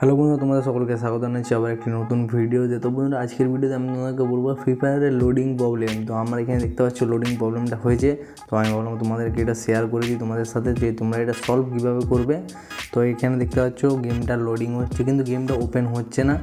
Hello বন্ধুরা, তোমাদের সকলকে স্বাগত জানাচ্ছি আবার একটি নতুন ভিডিওতে তো। বন্ধুরা, আজকের ভিডিওতে আমি তোমাদেরকে বলব ফ্রি ফায়ারের লোডিং প্রবলেম তো আমার এখানে দেখতে পাচ্ছ লোডিং প্রবলেমটা হয়েছে। তো আমি বললাম তোমাদেরকে এটা শেয়ার করে দিই তোমাদের সাথে যে তোমরা এটা সলভ কীভাবে করবে। তো এখানে দেখতে পাচ্ছ গেমটা লোডিং হচ্ছে, কিন্তু গেমটা ওপেন হচ্ছে না।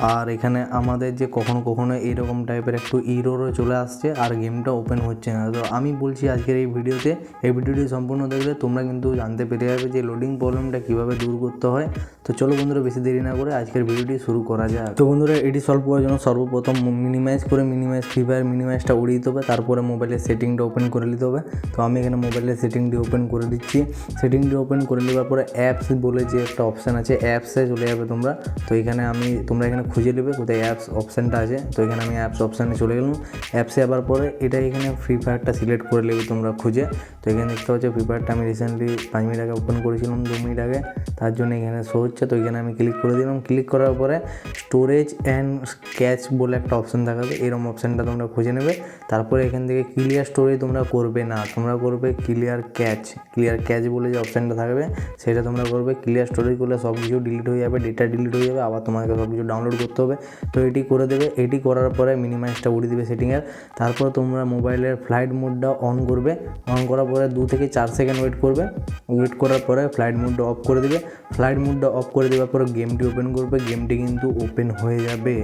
আর এখানে আমাদের যে কখনো কখনো এইরকম টাইপের একটু ইরোরও চলে আসছে আর গেমটা ওপেন হচ্ছে না। তো আমি বলছি আজকের এই ভিডিওতে, এই ভিডিওটি সম্পূর্ণ দেখলে তোমরা কিন্তু জানতে পেরে যাবে যে লোডিং প্রবলেমটা কীভাবে দূর করতে হয়। তো চলো বন্ধুরা, বেশি দেরি না করে আজকের ভিডিওটি শুরু করা যাক। তো বন্ধুরা, এটি সলভ করার জন্য সর্বপ্রথম মিনিমাইজ করে মিনিমাইজ ফ্রি ফায়ার মিনিমাইজটা উড়িয়ে দিতে হবে, তারপরে মোবাইলের সেটিংটা ওপেন করে নিতে হবে। তো আমি এখানে মোবাইলের সেটিংটি ওপেন করে দিচ্ছি। সেটিংটি ওপেন করে নেওয়ার পরে অ্যাপস বলে যে একটা অপশান আছে অ্যাপসে চলে যাবে তোমরা। তো এখানে আমি, তোমরা এখানে খুঁজে নেবে কোথায় অ্যাপস অপশানটা আছে। তো এখানে আমি অ্যাপস অপশানে চলে গেলাম। অ্যাপসে আবার পরে এটা এখানে ফ্রি ফায়ারটা সিলেক্ট করে নেবে তোমরা খুঁজে। তো এখানে দেখতে পাচ্ছ ফ্রি ফায়ারটা আমি রিসেন্টলি পাঁচ মিনিট আগে ওপেন করেছিলাম, দু মিনিট আগে। তার জন্য এখানে শো হচ্ছে। তো এখানে আমি ক্লিক করে দিলাম। ক্লিক করার পরে স্টোরেজ অ্যান্ড ক্যাচ বলে একটা অপশান দেখাবে। এরকম অপশানটা তোমরা খুঁজে নেবে। তারপরে এখান থেকে ক্লিয়ার স্টোরেজ তোমরা করবে না। তোমরা করবে ক্লিয়ার ক্যাচ ক্লিয়ার ক্যাচ বলে যে অপশানটা থাকবে, সেটা তোমরা করবে। ক্লিয়ার স্টোরেজ করলে সব কিছু ডিলিট হয়ে যাবে ডেটা ডিলিট হয়ে যাবে। আবার তোমাকে সব কিছু ডাউনলোড করতে হবে। তো এটি করে দেবে। এটি করার পরে মিনিমাইজটা উড়িয়ে দেবে সেটিংয়ের তারপর তোমরা মোবাইলের ফ্লাইট মোডটা অন করবে। অন করার পরে দু থেকে চার সেকেন্ড ওয়েট করবে। ওয়েট করার পরে ফ্লাইট মোডটা অফ করে দেবে। ফ্লাইট মোডটা অফ করে দেওয়ার পরে গেমটি ওপেন করবে। গেমটি কিন্তু ওপেন হয়ে যাবে।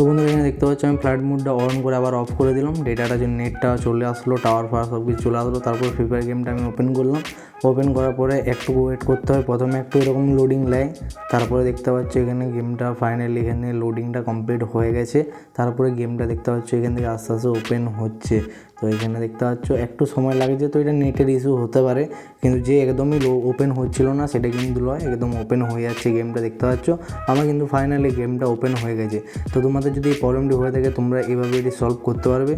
তো বন্ধুরা, এখানে দেখতে পাচ্ছি আমি ফ্লাইট মুডটা অন করে আবার অফ করে দিলাম। ডেটাটা যে নেটটা চলে আসলো টাওয়ার ফাওয়ার সব কিছু চলে আসলো, তারপর ফ্রি ফায়ার গেমটা আমি ওপেন করলাম। ওপেন করার পরে একটু ওয়েট করতে হয়। প্রথমে একটু এরকম লোডিং নেয়, তারপরে দেখতে পাচ্ছ এখানে গেমটা ফাইনালি এখানে লোডিংটা কমপ্লিট হয়ে গেছে। তারপরে গেমটা দেখতে পাচ্ছ এখান থেকে আস্তে আস্তে ওপেন হচ্ছে। তো এখানে দেখতে পাচ্ছ, একটু সময় লাগছে তো এটা নেটের ইস্যু হতে পারে, কিন্তু যে একদমই লো ওপেন হচ্ছিল না, সেটা কিন্তু নয়, একদম ওপেন হয়ে যাচ্ছে গেমটা দেখতে পাচ্ছ। আমার কিন্তু ফাইনালি গেমটা ওপেন হয়ে গেছে। তো তোমাদের যদি এই প্রবলেমটি হয়ে থাকে, তোমরা এভাবে এটি সলভ করতে পারবে।